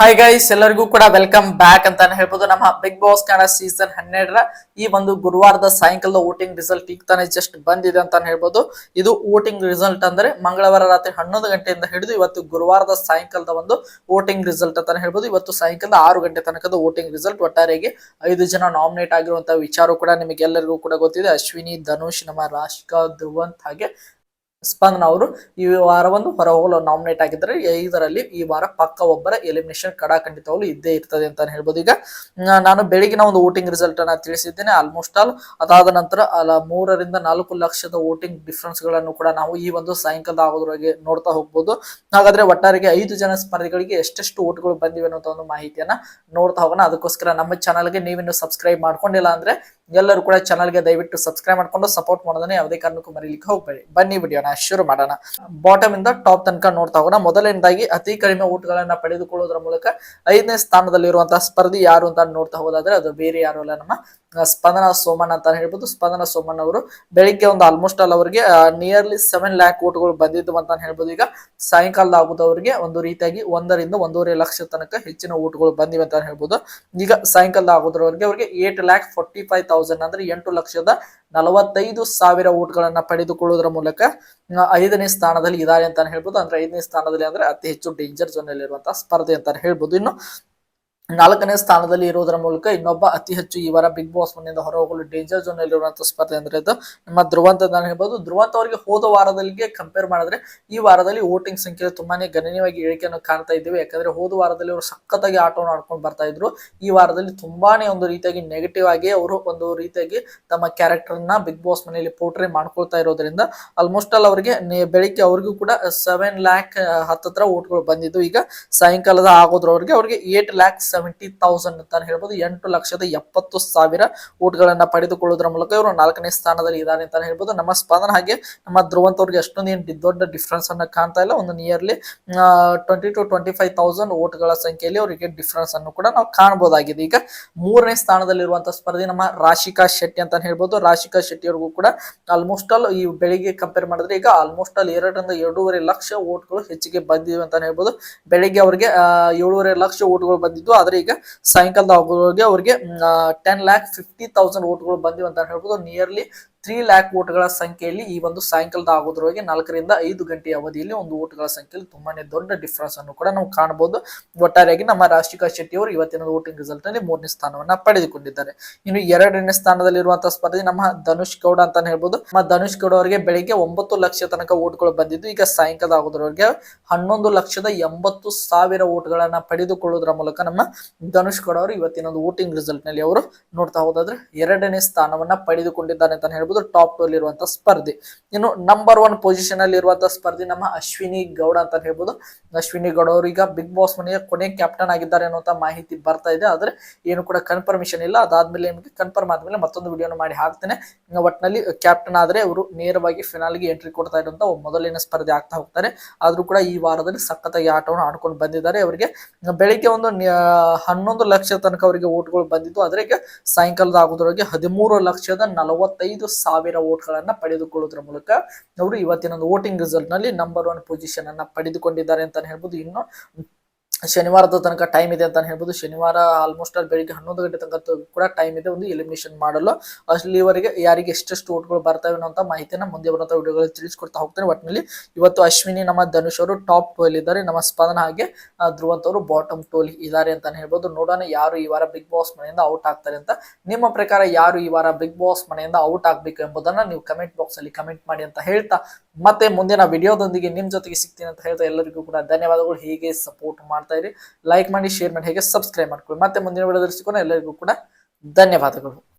Hi guys ಎಲ್ಲರಿಗೂ ಕೂಡ welcome back ಅಂತಾನೆ ಹೇಳ್ಬೋದು. ನಮ್ಮ ಬಿಗ್ ಬಾಸ್ ಕನ್ನಡ ಸೀಸನ್ ಹನ್ನೆರಡರ ಈ ಒಂದು ಗುರುವಾರದ ಸಾಯಂಕಾಲದ ವೋಟಿಂಗ್ ರಿಸಲ್ಟ್ ಈಗ ತಾನೇ ಜಸ್ಟ್ ಬಂದಿದೆ ಅಂತಾನೆ ಹೇಳ್ಬೋದು. ಇದು ವೋಟಿಂಗ್ ರಿಸಲ್ಟ್ ಅಂದ್ರೆ ಮಂಗಳವಾರ ರಾತ್ರಿ ಹನ್ನೊಂದು ಗಂಟೆಯಿಂದ ಹಿಡಿದು ಇವತ್ತು ಗುರುವಾರದ ಸಾಯಂಕಾಲದ ಒಂದು ವೋಟಿಂಗ್ ರಿಸಲ್ಟ್ ಅಂತಾನೆ ಹೇಳ್ಬೋದು. ಇವತ್ತು ಸಾಯಂಕಾಲ ಆರು ಗಂಟೆ ತನಕದ ವೋಟಿಂಗ್ ರಿಸಲ್ಟ್ ಒಟ್ಟಾರೆಗೆ ಐದು ಜನ ನಾಮಿನೇಟ್ ಆಗಿರುವಂತಹ ವಿಚಾರ ಕೂಡ ನಿಮಗೆಲ್ಲರಿಗೂ ಕೂಡ ಗೊತ್ತಿದೆ. ಅಶ್ವಿನಿ, ಧನುಷ್, ನಮ್ಮ ರಾಶಿಕಾ ಧ್ರುವಂತ್ ಹಾಗೆ ಸ್ಪಂದನ ಅವರು ಈ ವಾರ ಒಂದು ಹೊರಹೋಗಲು ನಾಮಿನೇಟ್ ಆಗಿದ್ದಾರೆ. ಇದರಲ್ಲಿ ಈ ವಾರ ಪಕ್ಕ ಒಬ್ಬರ ಎಲಿಮಿನೇಷನ್ ಕಡಾಖಂಡಿತವಾಗ್ಲೂ ಇದ್ದೇ ಇರ್ತದೆ ಅಂತ ಹೇಳ್ಬೋದು. ಈಗ ನಾನು ಬೆಳಗಿನ ಒಂದು ವೋಟಿಂಗ್ ರಿಸಲ್ಟ್ ಅನ್ನ ತಿಳಿಸಿದ್ದೇನೆ. ಆಲ್ಮೋಸ್ಟ್ ಆಲ್ ಅದಾದ ನಂತರ ಅಲ್ಲ ಮೂರರಿಂದ ನಾಲ್ಕು ಲಕ್ಷದ ವೋಟಿಂಗ್ ಡಿಫ್ರೆನ್ಸ್ಗಳನ್ನು ಕೂಡ ನಾವು ಈ ಒಂದು ಸಾಯಂಕಾಲದ ಆಗೋದ್ರೊಳಗೆ ನೋಡ್ತಾ ಹೋಗ್ಬೋದು. ಹಾಗಾದ್ರೆ ಒಟ್ಟಾರೆಗೆ ಐದು ಜನ ಸ್ಪರ್ಧಿಗಳಿಗೆ ಎಷ್ಟೆಷ್ಟು ಓಟ್ಗಳು ಬಂದಿವೆ ಅನ್ನೋ ಒಂದು ಮಾಹಿತಿಯನ್ನ ನೋಡ್ತಾ ಹೋಗೋಣ. ಅದಕ್ಕೋಸ್ಕರ ನಮ್ಮ ಚಾನಲ್ಗೆ ನೀವಿನ್ನು ಸಬ್ಸ್ಕ್ರೈಬ್ ಮಾಡ್ಕೊಂಡಿಲ್ಲ ಅಂದ್ರೆ ಎಲ್ಲರೂ ಕೂಡ ಚಾನಲ್ಗೆ ದಯವಿಟ್ಟು ಸಬ್ಸ್ಕ್ರೈಬ್ ಮಾಡ್ಕೊಂಡು ಸಪೋರ್ಟ್ ಮಾಡೋದನ್ನ ಯಾವುದೇ ಕಾರಣಕ್ಕೂ ಮರೀಲಿಕ್ಕೆ ಹೋಗ್ಬೇಡಿ. ಬನ್ನಿ ವಿಡಿಯೋನ ಶುರು ಮಾಡೋಣ. ಬಾಟಮ್ ಇಂದ ಟಾಪ್ ತನಕ ನೋಡ್ತಾ ಹೋಗೋಣ. ಮೊದಲನೇದಾಗಿ ಅತಿ ಕಡಿಮೆ ಓಟ್ಗಳನ್ನ ಪಡೆದುಕೊಳ್ಳೋದ್ರ ಮೂಲಕ ಐದನೇ ಸ್ಥಾನದಲ್ಲಿರುವಂತಹ ಸ್ಪರ್ಧಿ ಯಾರು ಅಂತ ನೋಡ್ತಾ ಹೋದಾದ್ರೆ ಅದು ಬೇರೆ ಯಾರು ಅಲ್ಲ ನಮ್ಮ ಸ್ಪಂದನ ಸೋಮಣ್ಣ ಅಂತ ಹೇಳ್ಬೋದು. ಸ್ಪಂದನ ಸೋಮಣ್ಣ ಅವರು ಬೆಳಿಗ್ಗೆ ಒಂದು ಆಲ್ಮೋಸ್ಟ್ ಆಲ್ ಅವರಿಗೆ ನಿಯರ್ಲಿ ಸೆವೆನ್ ಲ್ಯಾಕ್ ಓಟ್ಗಳು ಬಂದಿದ್ದು ಅಂತ ಹೇಳ್ಬೋದು. ಈಗ ಸಾಯಂಕಾಲದ ಆಗುದವರಿಗೆ ಒಂದು ರೀತಿಯಾಗಿ ಒಂದರಿಂದ ಒಂದೂವರೆ ಲಕ್ಷ ತನಕ ಹೆಚ್ಚಿನ ಓಟ್ಗಳು ಬಂದಿವೆ ಅಂತ ಹೇಳ್ಬೋದು. ಈಗ ಸಾಯಂಕಾಲದ ಆಗೋದ್ರವರೆಗೆ ಅವರಿಗೆ eight lakh forty five thousand ಅಂದ್ರೆ ಎಂಟು ಲಕ್ಷದ ನಲವತ್ತೈದು ಸಾವಿರ ಓಟ್ಗಳನ್ನ ಪಡೆದುಕೊಳ್ಳುವುದರ ಮೂಲಕ ಐದನೇ ಸ್ಥಾನದಲ್ಲಿ ಇದ್ದಾರೆ ಅಂತ ಹೇಳ್ಬೋದು. ಅಂದ್ರೆ ಐದನೇ ಸ್ಥಾನದಲ್ಲಿ ಅಂದ್ರೆ ಅತಿ ಹೆಚ್ಚು ಡೇಂಜರ್ ಝೋನ್ ಅಲ್ಲಿ ಇರುವಂತಹ ಸ್ಪರ್ಧೆ ಅಂತ ಹೇಳ್ಬೋದು. ಇನ್ನು ನಾಲ್ಕನೇ ಸ್ಥಾನದಲ್ಲಿ ಇರುವುದರ ಮೂಲಕ ಇನ್ನೊಬ್ಬ ಅತಿ ಹೆಚ್ಚು ಈ ವಾರ ಬಿಗ್ ಬಾಸ್ ಮನೆಯಿಂದ ಹೊರಹೋಗಲು ಡೇಂಜರ್ ಝೋನ್ ಅಲ್ಲಿರುವಂತಹ ಸ್ಪರ್ಧೆ ಅಂದ್ರೆ ಇದು ನಮ್ಮ ಧ್ರುವಂತ ನಾನು ಹೇಳ್ಬೋದು. ಧ್ರುವಂತ ಅವರಿಗೆ ಹೋದ ವಾರದಲ್ಲಿಗೆ ಕಂಪೇರ್ ಮಾಡಿದ್ರೆ ಈ ವಾರದಲ್ಲಿ ವೋಟಿಂಗ್ ಸಂಖ್ಯೆ ತುಂಬಾನೇ ಗಣನೀಯವಾಗಿ ಇಳಿಕೆಯನ್ನು ಕಾಣ್ತಾ ಇದ್ದೇವೆ. ಯಾಕಂದ್ರೆ ಹೋದ ವಾರದಲ್ಲಿ ಅವರು ಸಖತ್ತಾಗಿ ಆಟವನ್ನು ಆಡ್ಕೊಂಡು ಬರ್ತಾ ಇದ್ರು. ಈ ವಾರದಲ್ಲಿ ತುಂಬಾನೇ ಒಂದು ರೀತಿಯಾಗಿ ನೆಗೆಟಿವ್ ಆಗಿ ಅವರು ಒಂದು ರೀತಿಯಾಗಿ ತಮ್ಮ ಕ್ಯಾರೆಕ್ಟರ್ನ ಬಿಗ್ ಬಾಸ್ ಮನೆಯಲ್ಲಿ ಪೋರ್ಟ್ರೇ ಮಾಡ್ಕೊಳ್ತಾ ಇರೋದ್ರಿಂದ ಆಲ್ಮೋಸ್ಟ್ ಆಲ್ ಅವರಿಗೆ ಬೆಳಿಗ್ಗೆ ಅವ್ರಿಗೂ ಕೂಡ ಸೆವೆನ್ ಲ್ಯಾಕ್ ಹತ್ತತ್ರ ಓಟ್ಗಳು ಬಂದಿದ್ದು. ಈಗ ಸಾಯಂಕಾಲದ ಆಗೋದ್ರವರೆಗೆ ಅವರಿಗೆ ಏಟ್ ಲ್ಯಾಕ್ ಸೆವೆಂಟಿ ತೌಸಂಡ್ ಅಂತ ಹೇಳ್ಬೋದು. ಎಂಟು ಲಕ್ಷದ ಎಪ್ಪತ್ತು ಸಾವಿರ ಓಟ್ಗಳನ್ನ ಪಡೆದುಕೊಳ್ಳುವುದರ ಮೂಲಕ ಇವರು ನಾಲ್ಕನೇ ಸ್ಥಾನದಲ್ಲಿ ಇದ್ದಾರೆ ಅಂತ ಹೇಳ್ಬೋದು. ನಮ್ಮ ಸ್ಪಂದನ ಹಾಗೆ ನಮ್ಮ ಧ್ರುವಂತ್ ಅವ್ರಿಗೆ ಅಷ್ಟೊಂದು ದೊಡ್ಡ ಡಿಫ್ರೆನ್ಸ್ ಅನ್ನ ಕಾಣ್ತಾ ಇಲ್ಲ. ಒಂದು nearly twenty two twenty five thousand ಓಟ್ಗಳ ಸಂಖ್ಯೆಯಲ್ಲಿ ಅವರಿಗೆ ಡಿಫ್ರೆನ್ಸ್ ಅನ್ನು ಕೂಡ ನಾವು ಕಾಣಬಹುದಾಗಿದೆ ಈಗ ಮೂರನೇ ಸ್ಥಾನದಲ್ಲಿರುವಂತಹ ಸ್ಪರ್ಧೆ ನಮ್ಮ ರಾಶಿಕಾ ಶೆಟ್ಟಿ ಅಂತ ಹೇಳ್ಬೋದು. ರಾಶಿಕಾ ಶೆಟ್ಟಿ ಅವ್ರಿಗೂ ಕೂಡ ಆಲ್ಮೋಸ್ಟ್ ಆಲ್ ಈ ಬೆಳಿಗ್ಗೆ ಕಂಪೇರ್ ಮಾಡಿದ್ರೆ ಈಗ ಆಲ್ಮೋಸ್ಟ್ ಆಲ್ ಎರಡರಿಂದ ಎರಡೂವರೆ ಲಕ್ಷ ಓಟ್ಗಳು ಹೆಚ್ಚಿಗೆ ಬಂದಿವೆ ಅಂತ ಹೇಳ್ಬೋದು. ಬೆಳಿಗ್ಗೆ ಅವರಿಗೆ ಏಳೂವರೆ ಲಕ್ಷ ಓಟ್ಗಳು ಬಂದಿದ್ದು. ಆದ್ರೆ ಈಗ ಸಾಯಂಕಾಲದ ಅವರಿಗೆ ಅವ್ರಿಗೆ ಟೆನ್ ಲ್ಯಾಕ್ ಫಿಫ್ಟಿ ತೌಸಂಡ್ ಓಟ್ಗಳು ಬಂದಿವೆ ಅಂತ ಹೇಳ್ಬೋದು. ನಿಯರ್ಲಿ ತ್ರೀ ಲ್ಯಾಕ್ ಓಟ್ಗಳ ಸಂಖ್ಯೆಯಲ್ಲಿ ಈ ಒಂದು ಸಾಯಂಕಾಲದ ಆಗೋದ್ರೊಳಗೆ ನಾಲ್ಕರಿಂದ ಐದು ಗಂಟೆಯ ಅವಧಿಯಲ್ಲಿ ಒಂದು ಓಟ್ಗಳ ಸಂಖ್ಯೆಯಲ್ಲಿ ತುಂಬಾನೇ ದೊಡ್ಡ ಡಿಫ್ರೆನ್ಸ್ ಅನ್ನು ಕೂಡ ನಾವು ಕಾಣಬಹುದು. ಒಟ್ಟಾರೆಯಾಗಿ ನಮ್ಮ ರಾಶಿಕಾ ಶೆಟ್ಟಿ ಅವರು ಇವತ್ತಿನ ವೋಟಿಂಗ್ ರಿಸಲ್ಟ್ನಲ್ಲಿ ಮೂರನೇ ಸ್ಥಾನವನ್ನ ಪಡೆದುಕೊಂಡಿದ್ದಾರೆ. ಇನ್ನು ಎರಡನೇ ಸ್ಥಾನದಲ್ಲಿರುವಂತಹ ಸ್ಪರ್ಧೆ ನಮ್ಮ ಧನುಷ್ ಗೌಡ ಅಂತಾನೆ ಹೇಳ್ಬೋದು. ನಮ್ಮ ಧನುಷ್ ಗೌಡ ಅವರಿಗೆ ಬೆಳಿಗ್ಗೆ ಒಂಬತ್ತು ಲಕ್ಷ ತನಕ ಓಟ್ಗಳು ಬಂದಿದ್ದು, ಈಗ ಸಾಯಂಕಾಲ ಆಗೋದ್ರವರೆಗೆ ಹನ್ನೊಂದು ಲಕ್ಷದ ಎಂಬತ್ತು ಸಾವಿರ ಓಟ್ಗಳನ್ನ ಪಡೆದುಕೊಳ್ಳುವುದರ ಮೂಲಕ ನಮ್ಮ ಧನುಷ್ ಗೌಡ ಅವರು ಇವತ್ತಿನ ಒಂದು ವೋಟಿಂಗ್ ರಿಸಲ್ಟ್ನಲ್ಲಿ ಅವರು ನೋಡ್ತಾ ಹೋದಾದ್ರೆ ಎರಡನೇ ಸ್ಥಾನವನ್ನ ಪಡೆದುಕೊಂಡಿದ್ದಾರೆ ಅಂತ ಹೇಳ್ಬೋದು. ಟಾಪ್ ಟು ಅಲ್ಲಿರುವಂತಹ ಸ್ಪರ್ಧಿ. ಇನ್ನು ನಂಬರ್ ಒನ್ ಪೊಸಿಷನ್ ಅಲ್ಲಿ ಇರುವಂತಹ ಸ್ಪರ್ಧಿ ನಮ್ಮ ಅಶ್ವಿನಿ ಗೌಡ ಅಂತ ಹೇಳ್ಬೋದು. ಅಶ್ವಿನಿ ಗೌಡ ಅವರು ಈಗ ಬಿಗ್ ಬಾಸ್ ಮನೆಯ ಕೊನೆ ಕ್ಯಾಪ್ಟನ್ ಆಗಿದ್ದಾರೆ ಅನ್ನುವಂತ ಮಾಹಿತಿ ಬರ್ತಾ ಇದೆ. ಆದ್ರೆ ಏನು ಕೂಡ ಕನ್ಫರ್ಮೇಶನ್ ಇಲ್ಲ. ಅದಾದ್ಮೇಲೆ ನಿಮಗೆ ಕನ್ಫರ್ಮ್ ಆದ್ಮೇಲೆ ಮತ್ತೊಂದು ವಿಡಿಯೋ ಮಾಡಿ ಹಾಕ್ತೇನೆ. ಒಟ್ಟಿನಲ್ಲಿ ಕ್ಯಾಪ್ಟನ್ ಆದ್ರೆ ಅವರು ನೇರವಾಗಿ ಫಿನಾಲ್ಗೆ ಎಂಟ್ರಿ ಕೊಡ್ತಾ ಇರುವಂತ ಮೊದಲಿನ ಸ್ಪರ್ಧೆ ಆಗ್ತಾ ಹೋಗ್ತಾರೆ. ಆದ್ರೂ ಕೂಡ ಈ ವಾರದಲ್ಲಿ ಸಖತ್ತಾಗಿ ಆಟವನ್ನು ಆಡ್ಕೊಂಡು ಬಂದಿದ್ದಾರೆ. ಅವರಿಗೆ ಬೆಳಿಗ್ಗೆ ಒಂದು ಹನ್ನೊಂದು ಲಕ್ಷ ತನಕ ಅವರಿಗೆ ಓಟ್ಗಳು ಬಂದಿದ್ದು. ಆದ್ರೆ ಈಗ ಸಾಯಂಕಾಲದ ಆಗೋದ್ರೊಳಗೆ ಹದಿಮೂರು ಲಕ್ಷದ ನಲವತ್ತೈದು ಸಾವಿರ ಓಟ್ಗಳನ್ನ ಪಡೆದುಕೊಳ್ಳುವುದರ ಮೂಲಕ ಅವರು ಇವತ್ತಿನ ಒಂದು ವೋಟಿಂಗ್ ರಿಸಲ್ಟ್ನಲ್ಲಿ ನಂಬರ್ ಒನ್ ಪೊಸಿಷನ್ ಅನ್ನ ಪಡೆದುಕೊಂಡಿದ್ದಾರೆ ಅಂತಾನೆ ಹೇಳ್ಬೋದು. ಇನ್ನು ಶನಿವಾರದ ತನಕ ಟೈಮ್ ಇದೆ ಅಂತ ಹೇಳ್ಬೋದು. ಶನಿವಾರ ಆಲ್ಮೋಸ್ಟ್ ಅಲ್ಲಿ ಬೆಳಿಗ್ಗೆ ಹನ್ನೊಂದು ಗಂಟೆ ತನಕ ಕೂಡ ಟೈಮ್ ಇದೆ ಒಂದು ಎಲಿಮಿನೇಷನ್ ಮಾಡಲು. ಅಲ್ಲಿವರೆಗೆ ಯಾರಿಗೆ ಎಷ್ಟೆಷ್ಟು ಓಟ್ಗಳು ಬರ್ತವೆ ಅನ್ನೋ ಮಾಹಿತಿಯನ್ನ ಮುಂದೆ ಬರುವಂಥ ವಿಡಿಯೋಗಳಲ್ಲಿ ತಿಳಿಸ್ಕೊಡ್ತಾ ಹೋಗ್ತಾರೆ ಒಟ್ಟಿನಲ್ಲಿ ಇವತ್ತು ಅಶ್ವಿನಿ ನಮ್ಮ ಧನುಷ್ ಅವರು ಟಾಪ್ ಟೂ ಅಲ್ಲಿ ಇದ್ದಾರೆ. ನಮ್ಮ ಸ್ಪಂದನ ಹಾಗೆ ಆ, ಧ್ರುವಂತ್ ಅವರು ಬಾಟಮ್ ಟೂ ಅಲ್ಲಿ ಇದ್ದಾರೆ ಅಂತ ಹೇಳ್ಬೋದು. ನೋಡೋಣ ಯಾರು ಈ ವಾರ ಬಿಗ್ ಬಾಸ್ ಮನೆಯಿಂದ ಔಟ್ ಆಗ್ತಾರೆ ಅಂತ. ನಿಮ್ಮ ಪ್ರಕಾರ ಯಾರು ಈ ವಾರ ಬಿಗ್ ಬಾಸ್ ಮನೆಯಿಂದ ಔಟ್ ಆಗ್ಬೇಕು ಎಂಬುದನ್ನ ನೀವು ಕಮೆಂಟ್ ಬಾಕ್ಸ್ ಅಲ್ಲಿ ಕಮೆಂಟ್ ಮಾಡಿ ಅಂತ ಹೇಳ್ತಾ ಮತ್ತೆ ಮುಂದಿನ ವಿಡಿಯೋದೊಂದಿಗೆ ನಿಮ್ ಜೊತೆಗೆ ಸಿಗ್ತೀನಿ ಅಂತ ಹೇಳ್ತಾ ಎಲ್ಲರಿಗೂ ಕೂಡ ಧನ್ಯವಾದಗಳು. ಹೀಗೆ ಸಪೋರ್ಟ್ ಮಾಡ್ತಾ ಇರಿ. ಲೈಕ್ ಮಾಡಿ ಶೇರ್ ಮಾಡಿ, ಹೇಗೆ ಸಬ್ಸ್ಕ್ರೈಬ್ ಮಾಡ್ಕೊಳ್ಳಿ. ಮತ್ತೆ ಮುಂದಿನ ವಿಡಿಯೋದಲ್ಲಿ ಸಿಗೋಣ ಎಲ್ಲರಿಗೂ ಕೂಡ ಧನ್ಯವಾದಗಳು.